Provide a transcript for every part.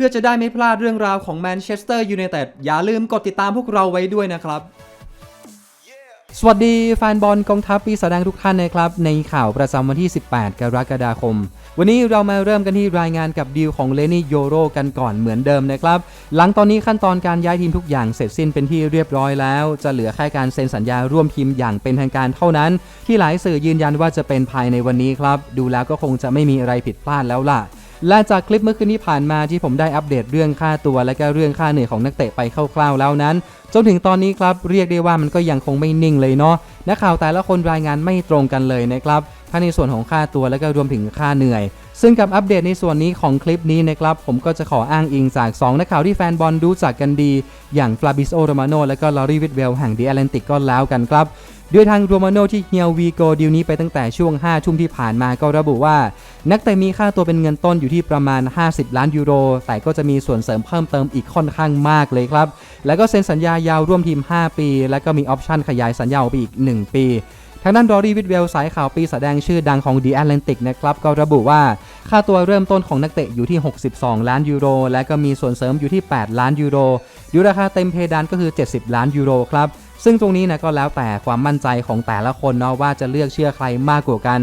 พื่อจะได้ไม่พลาดเรื่องราวของแมนเชสเตอร์ยูไนเต็ดอย่าลืมกดติดตามพวกเราไว้ด้วยนะครับ สวัสดีแฟนบอลกองทัพปีศาจแดงทุกท่านนะครับ ในข่าวประจำวันที่ 18 กรกฎาคม วันนี้เรามาเริ่มกันที่รายงานกับดีลของเลนี่โยโรกันก่อนเหมือนเดิมนะครับ หลังตอนนี้ขั้นตอนการย้ายทีมทุกอย่างเสร็จสิ้นเป็นที่เรียบร้อยแล้ว จะเหลือแค่การเซ็นสัญญาร่วมทีมอย่างเป็นทางการเท่านั้น ที่หลายสื่อยืนยันว่าจะเป็นภายในวันนี้ครับ ดูแล้วก็คงจะไม่มีอะไรผิดพลาดแล้วล่ะ และจากคลิปเมื่อคืนที่ผ่านมาที่ผมได้อัปเดตเรื่องค่าตัว และก็เรื่องค่าเหนื่อยของนักเตะไปคร่าวๆแล้วนั้น จนถึงตอนนี้ครับเรียกได้ว่ามันก็ยังคงไม่นิ่งเลยเนาะนักข่าวแต่ละคนรายงานไม่ตรงกันเลยนะครับทั้งในส่วนของค่าตัวและก็รวมถึงค่าเหนื่อย ซึ่งกับอัปเดตในส่วนนี้ของคลิปนี้นะครับ ผมก็จะขออ้างอิงจาก 2 นักข่าวที่แฟนบอลรู้จักกันดี อย่างฟลาบิโอโรมาโนและก็ลอรีวิดเวลแห่งดีแอตแลนติกก็แล้วกันครับ ด้วยทางโรมาโนที่เฮียวีโกดีลนี้ไปตั้งแต่ช่วง 5 ทุ่มที่ผ่านมาก็ระบุว่า นักเตะมีค่าตัวเป็นเงินต้นอยู่ที่ประมาณ 50 ล้านยูโร แต่ก็จะมีส่วนเสริมเพิ่มเติมอีกค่อนข้างมากเลยครับ แล้วก็เซ็นสัญญายาวร่วมทีม 5 ปี แล้วก็มีออปชั่นขยายสัญญาออกไปอีก 1 ปีทางด้านดอรี่วิดเวลสายข่าวปีแสดงชื่อดังของ The Atlantic นะครับ ก็ระบุว่าค่าตัวเริ่มต้นของนักเตะอยู่ที่ 62 ล้านยูโร และก็มีส่วนเสริมอยู่ที่ 8 ล้านยูโร อยู่ราคาเต็มเพดานก็คือ 70 ล้านยูโรครับ ซึ่งตรงนี้นะก็แล้วแต่ความมั่นใจของแต่ละคนเนาะว่าจะเลือกเชื่อใครมากกว่ากัน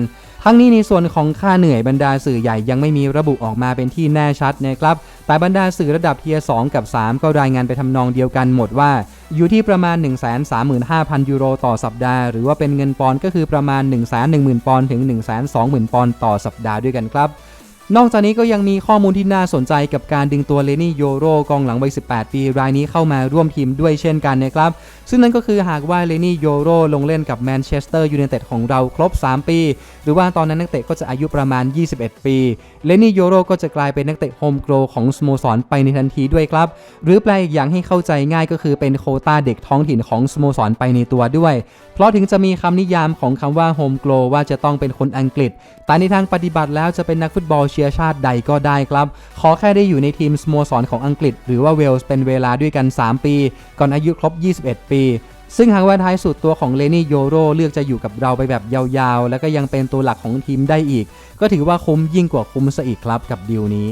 ทั้งนี้ในส่วนของค่าเหนื่อยบรรดาสื่อใหญ่ยังไม่มีระบุออกมาเป็นที่แน่ชัดนะครับแต่บรรดาสื่อระดับเทียร์2กับ 3 ก็รายงานไปทำนองเดียวกันหมดว่า อยู่ที่ประมาณ 135,000 ยูโรต่อสัปดาห์ หรือว่าเป็นเงินปอนด์ก็คือประมาณ 110,000 ปอนด์ถึง 120,000 ปอนด์ต่อสัปดาห์ด้วยกันครับ นอกจากนี้ก็ยังมีข้อมูลที่น่าสนใจกับการดึงตัวเลนี่โยโรกองหลังวัย 18 ปี รายนี้เข้ามาร่วมทีมด้วยเช่นกันนะครับ ซึ่งนั่นก็คือหากว่าเลนี่โยโรลงเล่นกับแมนเชสเตอร์ยูไนเต็ดของเราครบ 3 ปี หรือว่าตอนนั้นนักเตะก็จะอายุประมาณ 21 ปี เลนี่โยโรก็จะกลายเป็นนักเตะโฮมโกรของสโมสรไปในทันทีด้วยครับ หรือแปลอีกอย่างให้เข้าใจง่ายก็คือเป็นโคต้าเด็กท้องถิ่นของสโมสรไปในตัวด้วย เพราะถึงจะมีคำนิยามของคำว่าโฮมโกรว่าจะต้องเป็นคนอังกฤษ แต่ในทางปฏิบัติแล้วจะเป็นนักฟุตบอลชื้อชาติใดก็ได้ครับ ขอแค่ได้อยู่ในทีมสโมสรของอังกฤษ หรือว่าเวลส์เป็นเวลาด้วยกัน 3 ปี ก่อนอายุครบ 21 ปีซึ่งหากว่าท้ายสุดตัวของเลนี่โยโรเลือกจะอยู่กับเราไปแบบยาวๆ แล้วก็ยังเป็นตัวหลักของทีมได้อีก ก็ถือว่าคุ้มยิ่งกว่าคุ้มซะอีกครับกับดีลนี้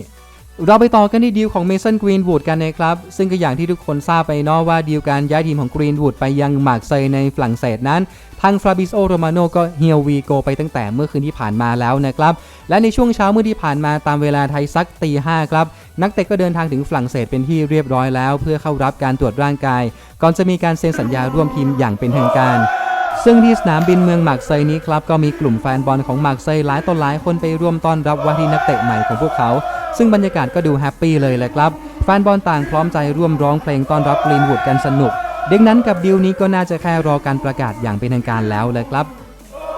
เราไปต่อกันที่ดีลของเมสันกรีนวูดกันนะครับ ซึ่งก็อย่างที่ทุกคนทราบไปเนาะว่าดีลการย้ายทีมของกรีนวูดไปยังมาร์กเซยในฝรั่งเศสนั้นทางฟราบิโอโรมาโนก็เฮียวีโกไปตั้งแต่เมื่อคืนที่ผ่านมาแล้วนะครับ และในช่วงเช้ามื่อที่ผ่านมาตามเวลาไทยสักตีห้าครับ นักเตะก็เดินทางถึงฝรั่งเศสเป็นที่เรียบร้อยแล้ว เพื่อเข้ารับการตรวจร่างกาย ก่อนจะมีการเซ็นสัญญาร่วมทีมอย่างเป็นทางการซึ่งที่สนามบินเมืองหมากเซยนี้ครับก็มีกลุ่มแฟนบอลของหมากเซยหลายต่อหลายคนไปร่วมต้อนรับว่าที่นักเตะใหม่ของพวกเขา ซึ่งบรรยากาศก็ดูแฮปปี้เลยแหละครับ แฟนบอลต่างพร้อมใจร่วมร้องเพลงต้อนรับกรีนวูดกันสนุกดังนั้นกับดีลนี้ก็น่าจะแค่รอการประกาศอย่างเป็นทางการแล้วเลยครับ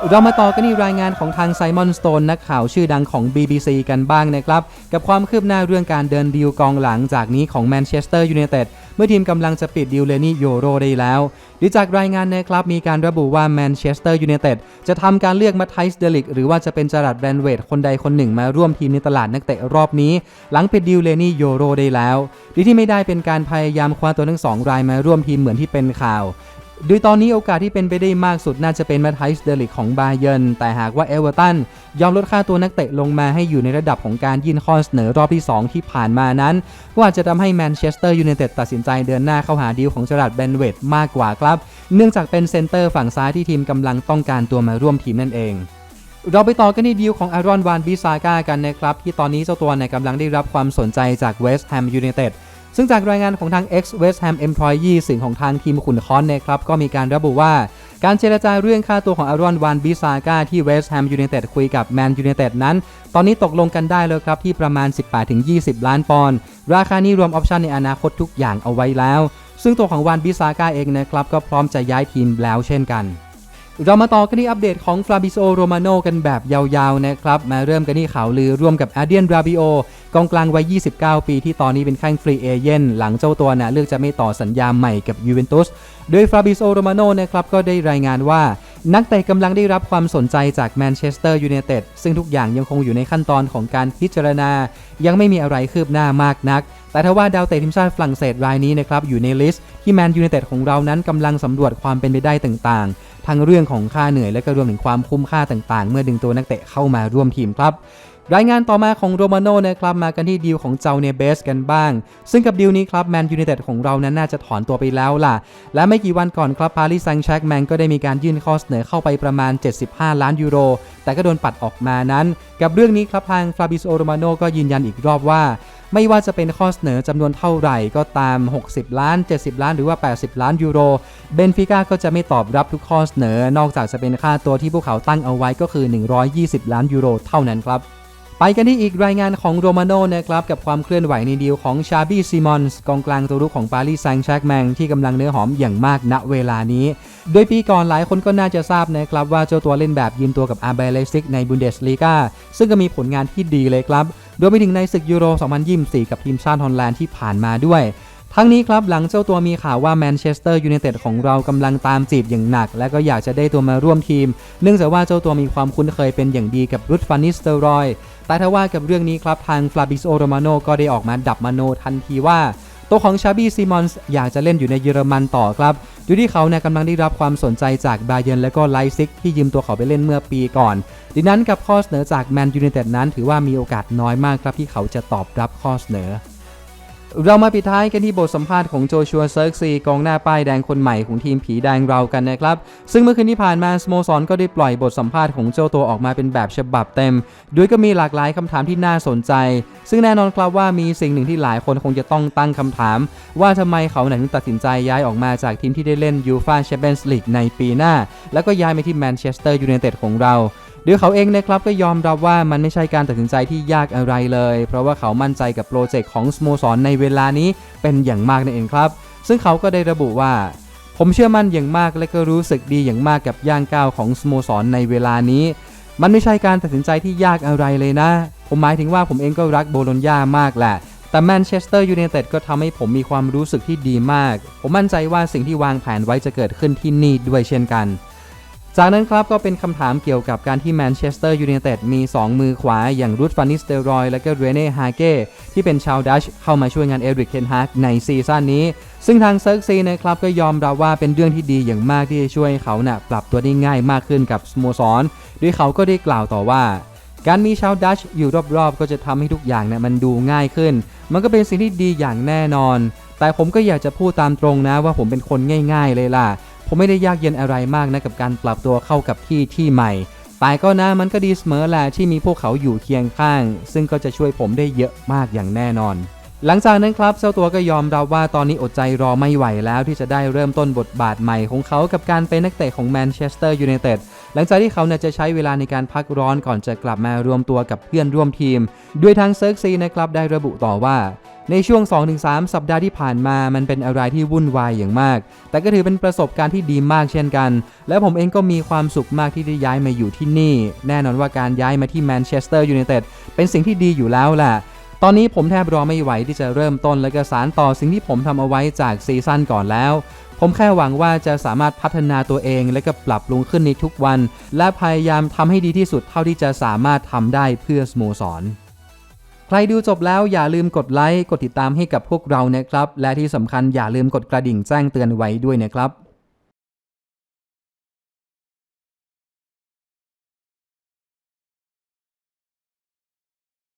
เรามาต่อกันที่รายงานของทางไซมอนสโตนนักข่าวชื่อดังของ BBC กันบ้างนะครับ กับความคืบหน้าเรื่องการเดินดีลกองหลังจากนี้ของแมนเชสเตอร์ยูไนเต็ดเมื่อทีมกำลังจะปิดดีลเลนี่โยโรได้แล้วหรือจากรายงานนะครับ มีการระบุว่าแมนเชสเตอร์ยูไนเต็ดจะทำการเลือกมาไทส์เดลิกหรือว่าจะเป็นจารัดแบรนเวดคนใดคนหนึ่งมาร่วมทีมในตลาดนักเตะรอบนี้ หลังปิดดีลเลนี่โยโรได้แล้วดีที่ไม่ได้เป็นการพยายามคว้าตัวทั้งสองรายมาร่วมทีมเหมือนที่เป็นข่าว โดยตอนนี้โอกาสที่เป็นไปได้มากสุดน่าจะเป็นมาไทส์เดลิกของบาเยร์นแต่หากว่าเอเวอร์ตันยอมลดค่าตัวนักเตะลงมาให้อยู่ในระดับของการยื่นข้อเสนอรอบที่ 2 ที่ผ่านมานั้น ก็อาจจะทำให้แมนเชสเตอร์ยูไนเต็ดตัดสินใจเดินหน้าเข้าหาดีลของจรัดแบนเวดมากกว่าครับ เนื่องจากเป็นเซนเตอร์ฝั่งซ้ายที่ทีมกำลังต้องการตัวมาร่วมทีมนั่นเองเราไปต่อกันที่ดีลของอารอนวานบิซาก้ากันนะครับ ที่ตอนนี้เจ้าตัวเนี่ยกำลังได้รับความสนใจจากเวสต์แฮมยูไนเต็ด ซึ่งจากรายงานของทาง ex West Ham Employee สิ่งของทางทีมขุนค้อนนะครับก็มีการระบุว่าการเจรจาเรื่องค่าตัวของอารอนวานบิซาก้าที่เวสต์แฮมยูไนเต็ดคุยกับแมนยูไนเต็ดนั้น ตอนนี้ตกลงกันได้เลยครับที่ประมาณ 18-20 ล้านปอนด์ราคานี้รวมออปชันในอนาคตทุกอย่างเอาไว้แล้ว ซึ่งตัวของวานบิซาก้าเองนะครับก็พร้อมจะย้ายทีมแล้วเช่นกัน เรามาต่อกันที่อัปเดตของฟลาบิโอโรมาโนกันแบบยาวๆนะครับ มาเริ่มกันที่ข่าวลือร่วมกับอาเดียนราบิโอกองกลางวัย 29 ปีที่ตอนนี้เป็นแข้งฟรีเอเย่นหลังเจ้าตัวนะเลือกจะไม่ต่อสัญญาใหม่กับยูเวนตุสโดยฟลาบิโอโรมาโนนะครับก็ได้รายงานว่า นักเตะกำลังได้รับความสนใจจากแมนเชสเตอร์ยูไนเต็ดซึ่งทุกอย่างยังคงอยู่ในขั้นตอนของการพิจารณา ยังไม่มีอะไรคืบหน้ามากนักแต่ถ้าว่าดาวเตะทีมชาติฝรั่งเศสรายนี้นะครับอยู่ในลิสต์ที่แมนยูไนเต็ดของเรานั้นกำลังสำรวจความเป็นไปได้ต่างๆ ทั้งเรื่องของค่าเหนื่อยและก็รวมถึงความคุ้มค่าต่างๆ เมื่อดึงตัวนักเตะเข้ามาร่วมทีมครับรายงานต่อมาของโรมาโน่นะครับมากันที่ดีลของเจ้าเนเบสกันบ้าง ซึ่งกับดีลนี้ครับแมนยูไนเต็ดของเรานั้นน่าจะถอนตัวไปแล้วล่ะ และไม่กี่วันก่อนครับปารีสแซงต์แชร์กแมงก็ได้มีการยื่นข้อเสนอเข้าไปประมาณ 75 ล้านยูโร แต่ก็โดนปัดออกมานั้น กับเรื่องนี้ครับทางฟาบิโซโรมาโน่ก็ยืนยันอีกรอบว่า ไม่ว่าจะเป็นข้อเสนอจำนวนเท่าไหร่ก็ตาม 60 ล้าน 70 ล้านหรือว่า 80 ล้านยูโร เบนฟิก้าก็จะไม่ตอบรับทุกข้อเสนอ นอกจากจะเป็นค่าตัวที่พวกเขาตั้งเอาไว้ก็คือ 120 ล้านยูโรเท่านั้นครับไปกันที่อีกรายงานของโรมาโน่นะครับ กับความเคลื่อนไหวในดีลของชาบี้ซิมอนส์กองกลางตัวรุกของปารีสแซงต์แชร์กแมงที่กำลังเนื้อหอมอย่างมากณเวลานี้ โดยปีก่อนหลายคนก็น่าจะทราบนะครับ ว่าเจ้าตัวเล่นแบบยืมตัวกับอาร์เบเลซิกในบุนเดสลีกาซึ่งก็มีผลงานที่ดีเลยครับ รวมไปถึงในศึกยูโร 2024 กับทีมชาติฮอลแลนด์ที่ผ่านมาด้วย ทั้งนี้ครับหลังเจ้าตัวมีข่าวว่าแมนเชสเตอร์ยูไนเต็ดของเรากำลังตามจีบอย่างหนัก และก็อยากจะได้ตัวมาร่วมทีม เนื่องจากว่าเจ้าตัวมีความคุ้นเคยเป็นอย่างดีกับรุดฟานิสเตอรอย แต่ถ้าว่ากับเรื่องนี้ครับทางฟลาบิโซโรมาโนก็ได้ออกมาดับมโนทันทีว่าตัวของชาบี้ซีมอนส์อยากจะเล่นอยู่ในเยอรมันต่อครับ อยู่ที่เขาเนี่ยกำลังได้รับความสนใจจากบาเยนและก็ไลซิกที่ยืมตัวเขาไปเล่นเมื่อปีก่อนดังนั้นกับข้อเสนอจากแมนยูไนเต็ดนั้นถือว่ามีโอกาสน้อยมากครับที่เขาจะตอบรับข้อเสนอ เรามาปิดท้ายกันที่บทสัมภาษณ์ของโจชัวเซิร์กซีกองหน้าป้ายแดงคนใหม่ของทีมผีแดงเรากันนะครับ ซึ่งเมื่อคืนที่ผ่านมาสโมสรก็ได้ปล่อยบทสัมภาษณ์ของเจ้าตัวออกมาเป็นแบบฉบับเต็มโดยก็มีหลากหลายคำถามที่น่าสนใจ ซึ่งแน่นอนครับว่ามีสิ่งหนึ่งที่หลายคนคงจะต้องตั้งคำถาม ว่าทำไมเขาถึงตัดสินใจย้ายออกมาจากทีมที่ได้เล่นยูฟาแชมเปี้ยนส์ลีกในปีหน้า แล้วก็ย้ายมาที่แมนเชสเตอร์ยูไนเต็ดของเรา โดยเขาเองนะครับก็ยอมรับว่ามันไม่ใช่การตัดสินใจที่ยากอะไรเลย เพราะว่าเขามั่นใจกับโปรเจกต์ของสโมสรในเวลานี้เป็นอย่างมากนั่นเองครับ ซึ่งเขาก็ได้ระบุว่า ผมเชื่อมั่นอย่างมากและก็รู้สึกดีอย่างมากกับย่างก้าวของสโมสรในเวลานี้ มันไม่ใช่การตัดสินใจที่ยากอะไรเลยนะ ผมหมายถึงว่าผมเองก็รักโบโลญญามากแหละแต่แมนเชสเตอร์ยูไนเต็ดก็ทำให้ผมมีความรู้สึกที่ดีมาก ผมมั่นใจว่าสิ่งที่วางแผนไว้จะเกิดขึ้นที่นี่ด้วยเช่นกัน จากนั้นครับก็เป็นคำถามเกี่ยวกับการที่แมนเชสเตอร์ยูไนเต็ดมี 2 มือขวาอย่างรูดฟานิสเตอรอยและก็เรเน่ฮาเก้ที่เป็นชาวดัชเข้ามาช่วยงานเอริกเคนฮากในซีซั่นนี้ ซึ่งทางเซิร์กซีนะครับก็ยอมรับว่าเป็นเรื่องที่ดีอย่างมากที่จะช่วยให้เขาน่ะปรับตัวได้ง่ายมากขึ้นกับสโมสรโดยเขาก็ได้กล่าวต่อว่า การมีชาวดัชอยู่รอบๆ ก็จะทำให้ทุกอย่างเนี่ยมันดูง่ายขึ้น มันก็เป็นสิ่งที่ดีอย่างแน่นอน แต่ผมก็อยากจะพูดตามตรงนะว่าผมเป็นคนง่าย ๆ เลยล่ะ ผมไม่ได้ยากเย็นอะไรมากนะกับการปรับตัวเข้ากับที่ที่ใหม่ แต่ก็นะมันก็ดีเสมอแหละที่มีพวกเขาอยู่เคียงข้าง ซึ่งก็จะช่วยผมได้เยอะมากอย่างแน่นอน หลังจากนั้นครับเจ้าตัวก็ยอมรับว่าตอนนี้อดใจรอไม่ไหวแล้วที่จะได้เริ่มต้นบทบาทใหม่ของเขากับการเป็นนักเตะของแมนเชสเตอร์ยูไนเต็ดหลังจากที่เขาเนี่ยจะใช้เวลาในการพักร้อนก่อนจะกลับมารวมตัวกับเพื่อนร่วมทีม ด้วยทางเซิร์กซีนะครับได้ระบุต่อว่า ในช่วง 2-3 สัปดาห์ที่ผ่านมามันเป็นอะไรที่วุ่นวายอย่างมาก แต่ก็ถือเป็นประสบการณ์ที่ดีมากเช่นกัน และผมเองก็มีความสุขมากที่ได้ย้ายมาอยู่ที่นี่ แน่นอนว่าการย้ายมาที่แมนเชสเตอร์ยูไนเต็ดเป็นสิ่งที่ดีอยู่แล้วแหละตอนนี้ผมแทบรอไม่ไหวที่จะเริ่มต้นและก็สารต่อสิ่งที่ผมทำเอาไว้จากซีซั่นก่อนแล้ว ผมแค่หวังว่าจะสามารถพัฒนาตัวเองและก็ปรับปรุงขึ้นในทุกวัน และพยายามทำให้ดีที่สุดเท่าที่จะสามารถทำได้เพื่อสโมสร ใครดูจบแล้วอย่าลืมกดไลค์ กดติดตามให้กับพวกเรานะครับ และที่สำคัญอย่าลืมกดกระดิ่งแจ้งเตือนไว้ด้วยนะครับ